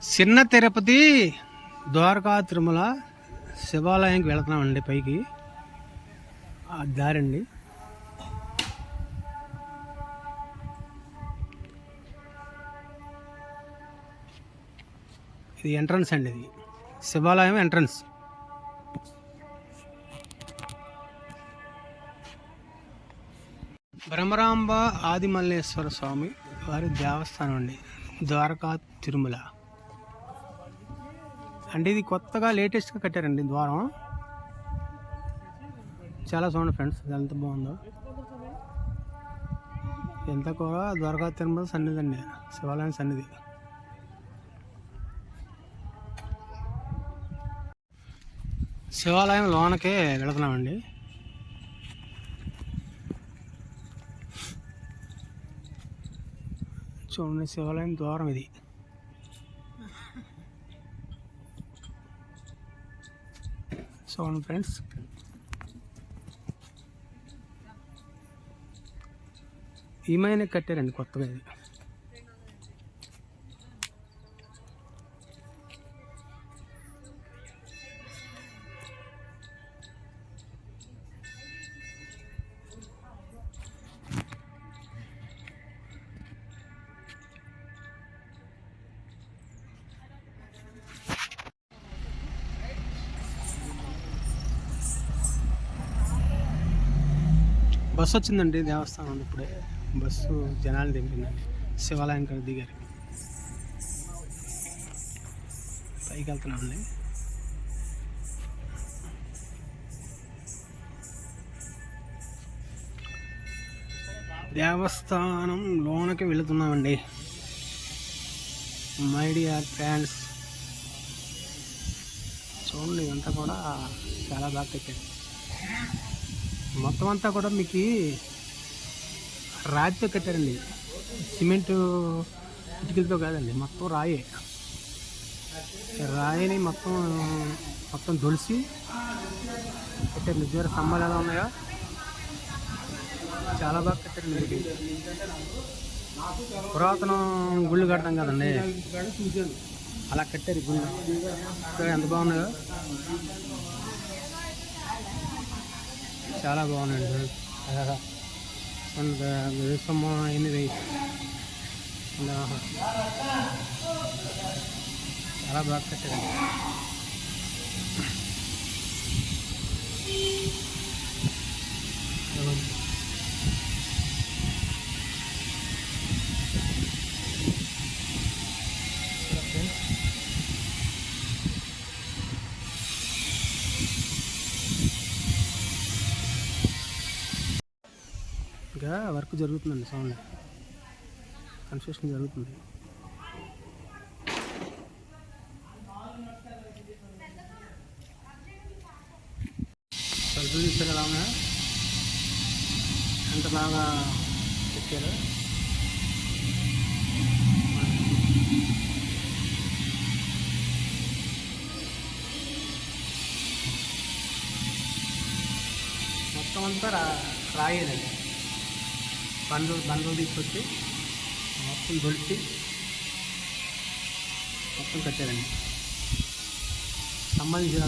చిన్న తిరుపతి ద్వారకా తిరుమల శివాలయంకి వెళుతున్నామండి పైకి. ఆ దారండి. ఇది ఎంట్రన్స్ అండి ఇది. శివాలయం ఎంట్రన్స్ బ్రహ్మరాంబ ఆదిమల్లేశ్వర స్వామి వారి దేవస్థానం అండి. ద్వారకా తిరుమల. అంటే ఇది కొత్తగా లేటెస్ట్గా కట్టారండి ద్వారం. చాలా సౌండ్ ఫ్రెండ్స్ ఇది ఎంత బాగుందో. ఎంత కూడా ద్వారకా తిరుమల సన్నిధి అండి శివాలయం సన్నిధి. శివాలయం లోనకే వెళుతున్నామండి. చూడండి శివాలయం ద్వారం ఇది. చూడండి ఫ్రెండ్స్. ఈమెనే కట్టారండి కొత్తగా ఇది. బస్సు వచ్చిందండి దేవస్థానం ఇప్పుడే. బస్సు జనాలు దింపిందండి. శివాలయం కాడ దిగారు. పైకి వెళ్తున్నామండి. దేవస్థానం లోనకి వెళుతున్నామండి. My dear friends. చూడండి ఇదంతా కూడా చాలా బాగా కట్టారు మొత్తం అంతా కూడా మీకు రాతితో కట్టారండి. సిమెంట్ ఇటుకలతో కాదండి మొత్తం రాయే. రాయిని మొత్తం మొత్తం దొలిసి కట్టారు. నిజమైన స్తంభాలు ఎలా ఉన్నాయో? చాలా బాగా కట్టారండి ఇది పురాతన గుళ్ళు కట్టడం కదండి. అలా కట్టారు గుళ్ళు. ఎంత బాగున్నాయో. చాలా బాగున్నాడు సార్. అండ్ వేసమ్మ ఎనిమిది చాలా బాగా కట్టారండి ఇంకా వర్క్ జరుగుతుందండి సౌండ్. కన్స్ట్రక్షన్ జరుగుతుంది. తలుపులు చూసారు ఎలా ఉన్నా ఎంత బాగా చెప్పారు. మొత్తం అంతా రా రాయేదండి బండ్లు బండ్లు తీసుకొచ్చి మొత్తం దొలిచి మొత్తం కట్టారండి సంబంధించిన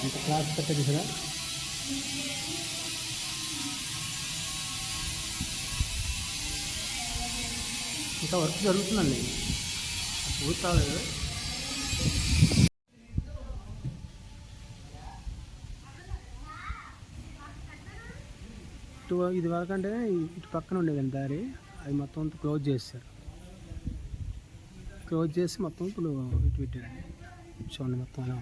ఇంత క్లాస్ కట్టేది కదా ఇంకా వర్క్ జరుగుతుందండి. పూర్తి ఇటు ఇది వరకు అంటే ఇటు పక్కన ఉండేదండి దారి. అది మొత్తం అంతా క్లోజ్ చేశారు. క్లోజ్ చేసి మొత్తం ఇప్పుడు ఇటు పెట్టారండి చూడండి మొత్తం అలా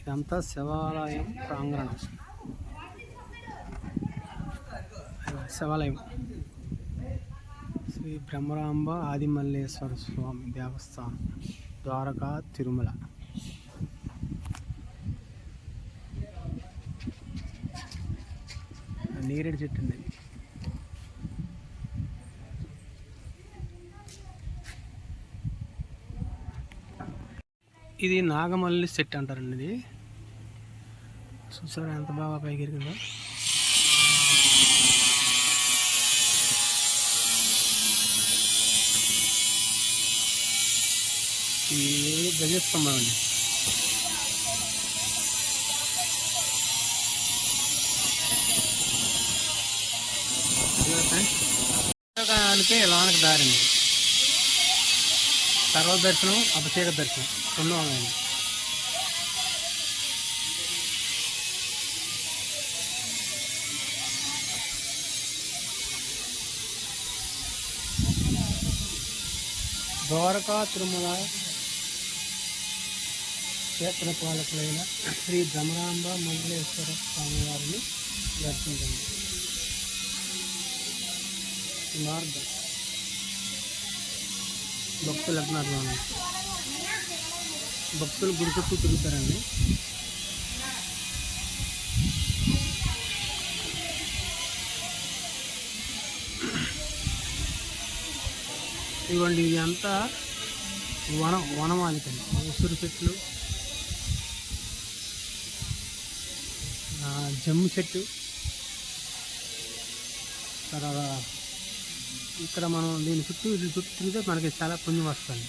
ఇదంతా శివాలయం ప్రాంగణం. శివాలయం. శ్రీ బ్రహ్మరాంబ ఆదిమల్లేశ్వర స్వామి దేవస్థానం ద్వారకా తిరుమల. నేరేడు చెట్టు అండి ఇది. ఇది నాగమల్లి సెట్ అంటారండి ఇది. చూసారా ఎంత బాగా పైకి ఎరిగిందో ఇది గజస్తంభం అండి. దానికి లోనకి దారింది సర్వ దర్శనం అభిషేక దర్శనం రెండు ఉన్నాయండి ద్వారకా తిరుమల క్షేత్ర పాలకులైన శ్రీ భ్రమరాంబ మంగళేశ్వర స్వామి వారిని దర్శించండి. మార్గం. భక్తులు అంటున్నారు భక్తులు గుడి చుట్టూ తిరుగుతారండి. ఇవ్వండి ఇది అంతా వన వనమాలికండి ఉసురు చెట్లు ఆ, జమ్ము చెట్టు. తర్వాత ఇక్కడ మనం దీని చుట్టూ ఇది చుట్టూ తిరిగితే మనకి చాలా పుణ్యం వస్తుంది.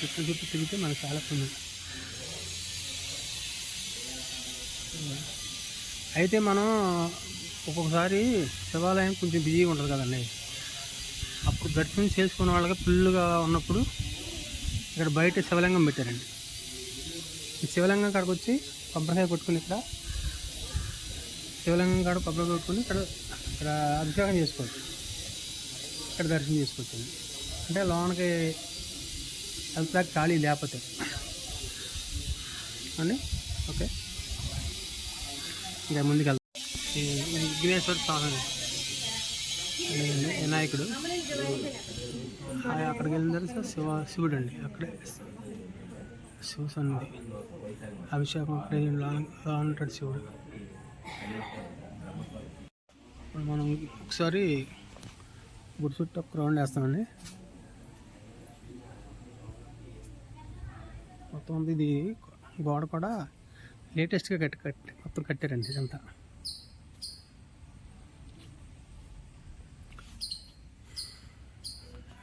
చుట్టూ చుట్టూ తిరిగితే మనకి చాలా పుణ్యం. అయితే మనం ఒక్కొక్కసారి శివాలయం కొంచెం బిజీగా ఉంటుంది కదండి. అప్పుడు దర్శనం చేసుకున్న వాళ్ళకి ఫుల్గా ఉన్నప్పుడు ఇక్కడ బయట శివలింగం పెట్టారండి. ఈ శివలింగం కాడకు వచ్చి కొబ్బరికాయ కొట్టుకుని ఇక్కడ శివలింగం కాడ కొబ్బరికాయ కొట్టుకుని ఇక్కడ ఇక్కడ అభిషేకం చేసుకోవచ్చు. ఇక్కడ దర్శనం చేసుకోవచ్చు. అంటే లోనకి వెళ్తా ఖాళీ లేకపోతే. అండి? ఓకే. ఇంకా ముందుకు వెళ్తాం ఈ విఘ్నేశ్వర స్వామి. వినాయకుడు. అక్కడికి వెళ్ళిన తర్వాత శివ శివుడు అండి. అక్కడే శివ సన్నిధి. అభిషేకం అక్కడే ఉంటాడు శివుడు. ఇప్పుడు మనం ఒకసారి గుడి చుట్టూ ఒక రౌండ్ వేస్తామండి. మొత్తం ఇది గోడ కూడా లేటెస్ట్గా కట్టి కట్టి మొత్తం కట్టారండి ఇదంతా.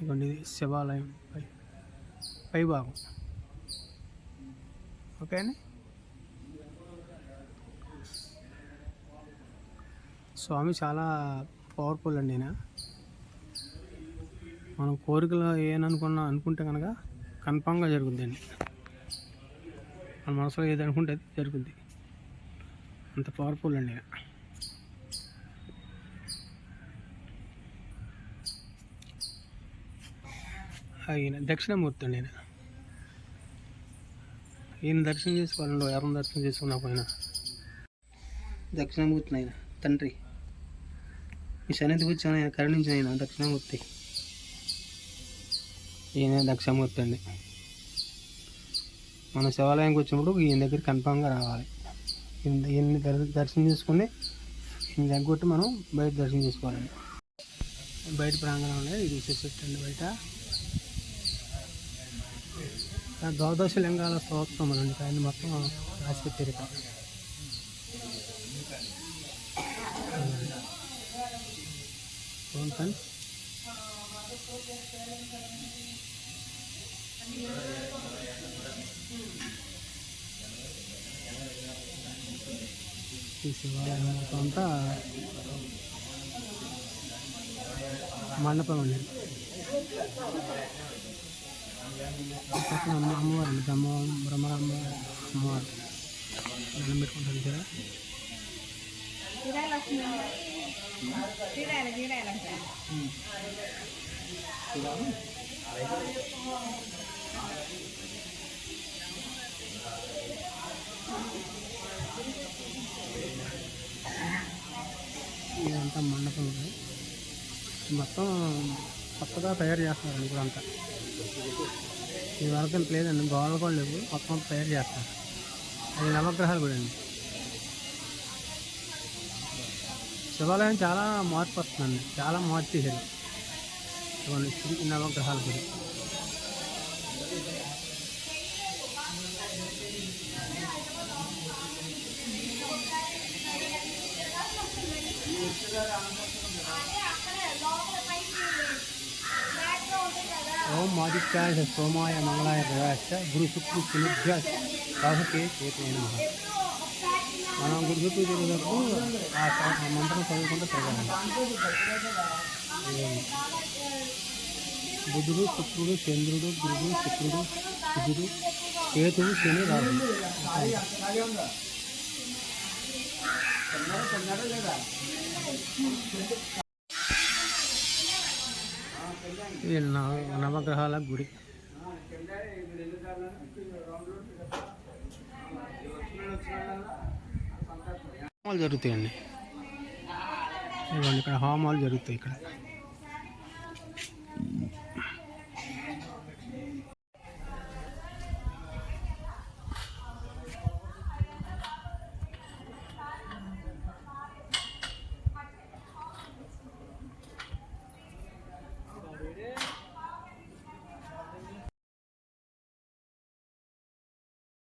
ఇదిగోండి ఇది శివాలయం పై పై భాగం. ఓకే అండి? స్వామి చాలా పవర్ఫుల్ అండి ఈయన. మనం కోరికలు ఏననుకున్నా అనుకుంటే కనుక కన్ఫామ్గా జరుగుతుందండి మన మనసులో ఏది అనుకుంటే అది జరుగుద్ది. అంత పవర్ఫుల్ అండి ఈయన దక్షిణమూర్తి అండి ఈయన. ఈయన దర్శనం చేసుకోవాలండి ఎవరిని దర్శనం చేసుకున్నా పోయినా దక్షిణమూర్తి ఆయన తండ్రి. ఈ సన్నిధి కూర్చొని ఆయన కరుణించిన ఆయన దక్షిణమూర్తి. ఈయన దక్షిణమూర్తి అండి. మన శివాలయంకి వచ్చినప్పుడు ఈయన దగ్గర కన్ఫామ్గా రావాలి. ఈయన ఈయన్ని దర్- దర్శనం చేసుకుని ఈయన దగ్గర కొట్టి మనం బయట దర్శనం చేసుకోవాలండి. బయట ప్రాంగణంలో ఇది సెట్ అండి బయట ద్వాదశ లింగాల స్తోత్రం అండి. ఆయన మొత్తం రాసి తీరిక ఈ శివాలయం మొత్తం అంతా మండపం అండి. పక్కన అమ్మ అమ్మవారు అండి బ్రహ్మ బ్రహ్మరాంబ అమ్మవారు దండం పెట్టుకుంటారు ఇక్కడ ఇదంతా మండపం ఉంది మొత్తం కొత్తగా తయారు చేస్తున్నారు ఇప్పుడు అంతా ఈ వరకు ఇంత లేదండి గోడలు కూడా లేవు మొత్తం అంతా తయారు చేస్తారు. అది నవగ్రహాలు కూడా అండి. శివాలయం చాలా మార్పు వస్తుందండి. చాలా మార్పు చేశారు. ఇవన్నీ శ్రీ నవగ్రహాల గుడి. ఓం ఆదిత్యాయ సోమాయ మంగళాయ గ్రహాశ్చ గురు శుక్రు శనిభ్య రాహుకే మనం గురు తిరిగినప్పుడు ఆ మంత్రం చదువుకుంటూ తిరగాలి. బుధుడు శుక్రుడు చంద్రుడు గురుడు శుక్రుడు బుధుడు కేతువు శని రాహు. ఇది నవ నవగ్రహాల గుడి. హోమాలు జరుగుతాయండి. ఇవ్వండి ఇక్కడ హోమాలు జరుగుతాయి ఇక్కడ.